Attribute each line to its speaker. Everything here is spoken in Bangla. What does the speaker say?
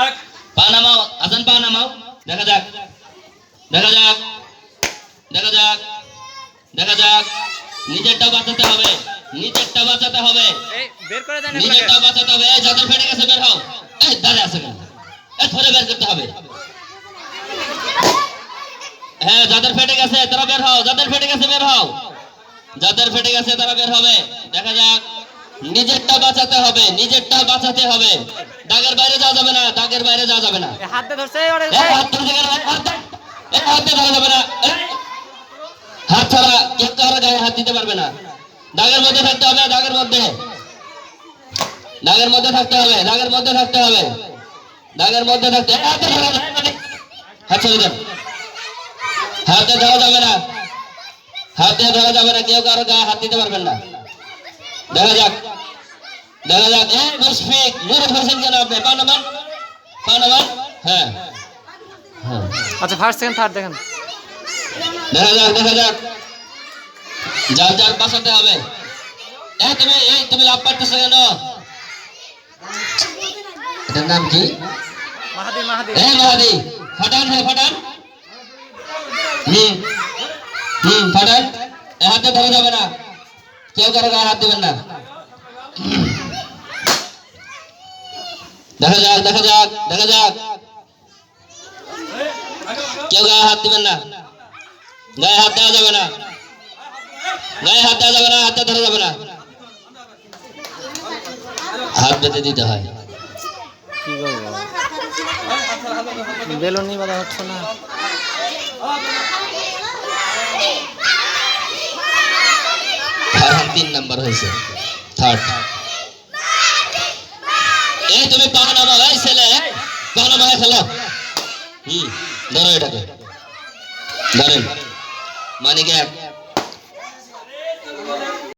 Speaker 1: এক
Speaker 2: পা নামাও আজান পা নামাও দেখা যাক দেখা যাক দেখা যাক দেখা যাক নিজেরটা বাঁচাতে হবে নিজেরটা বাঁচাতে হবে
Speaker 1: এই বের করে দেন
Speaker 2: নিজেরটা বাঁচাতে হবে এই যাদের ফেটে গেছে বের হও এই দাঁড়িয়ে আছে কেন এই ধরে বের করতে হবে হ্যাঁ যাদের ফেটে গেছে তারা বের হও যাদের ফেটে গেছে বের হও যাদের ফেটে গেছে তারা বের হবে দেখা যাক নিজেরটা বাঁচাতে হবে নিজেরটা বাঁচাতে হবে। দাগের বাইরে যাওয়া যাবে না দাগের বাইরে যাওয়া যাবে না।
Speaker 1: হাত ধরছে
Speaker 2: হাত ধরা যাবে না হাত ছাড়া কেউ কারও গায়ে হাত দিতে পারবে না। দাগের মধ্যে থাকতে হবে দাগের মধ্যে। দাগের মধ্যে থাকতে হবে দাগের মধ্যে থাকতে হবে। দাগের মধ্যে থাকতে হাতে ধরা ছেড়ে দেন হাতে ধরা যাবে না। হাতে ধরা যাবে না কেউ কারও গায়ে হাত দিতে পারবেন না। দেখা যাক। দেখা যাক এই মুশফিক নূর হোসেন আপনি? পান নামান পান নামান হ্যাঁ। হ্যাঁ।
Speaker 1: আচ্ছা ফার্স্ট সেকেন্ড থার্ড দেখেন।
Speaker 2: দেখা যাক দেখা যাক। যার যার বাঁচাতে হবে। এই তুমি এই তুমি লাভ পারতেছো কেন? এটার নাম কি?
Speaker 1: মাহাদি মাহাদি।
Speaker 2: এই মাহাদি। ফাটান হ্যাঁ ফাটান। হুম। হুম ফাটান। এ হাতে ধরা যাবে না। কেউ কারও গায়ে হাত দিবেন না। দেখা যাক দেখা যাক দেখা যাক কেউ গায়ে হাত দিবেন না গায়ে হাত দেওয়া যাবে না গায়ে হাত দেওয়া যাবে না হাতে ধরা যাবে না হাত বেঁধে দিতে হয়
Speaker 1: কি করবো বেলুনি বাধা হচ্ছে না
Speaker 2: ফারহান তিন নাম্বার হয়েছে থার্ড এই তুমি পা নামাও এই ছেলে। পা নামায় খেলো হুম, ধরো এটাকে। ধরেন। মানে কি